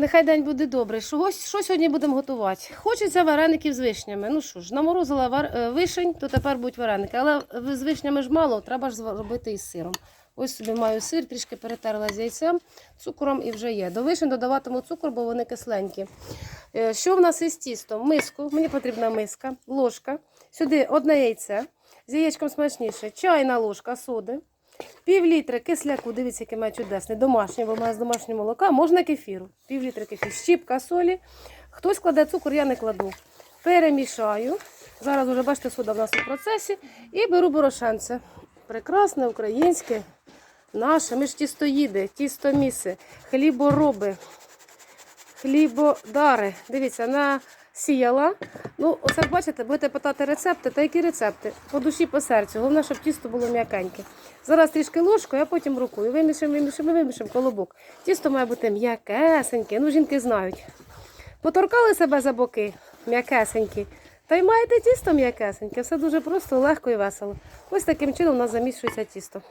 Нехай день буде добрий. Що, що сьогодні будемо готувати? Хочеться вареників з вишнями. Ну що ж, наморозила вар... е, вишень, то тепер будуть вареники. Але з вишнями ж мало, треба ж зробити із сиром. Ось собі маю сир, трішки перетерла з яйцем, цукром і вже є. До вишень додаватиму цукор, бо вони кисленькі. Е, Що в нас із тістом? Миску, мені потрібна миска, ложка. Сюди одне яйце, з яєчком смачніше, чайна ложка соди, пів літри кисляку, дивіться, який має чудесний, домашній, бо має з домашнього молока, можна кефіру, пів літри кефіру, щіпка солі. Хтось кладе цукор, я не кладу. Перемішаю. Зараз вже бачите, сода в нас у процесі. І беру борошенце. Прекрасне, українське, наше. Ми ж тістоїди, тістоміси, хлібороби, хлібодари. Дивіться, насіяла. Ну, оце бачите, будете питати рецепти, та які рецепти? По душі, по серцю. Головне, щоб тісто було м'якеньке. Зараз трішки ложкою, а потім рукою. Вимішаємо, вимішаємо, вимішаємо колобок. Тісто має бути м'якесеньке. Ну, жінки знають. Поторкали себе за боки, м'якесенькі. Та й маєте тісто м'якесеньке. Все дуже просто, легко і весело. Ось таким чином у нас замішується тісто.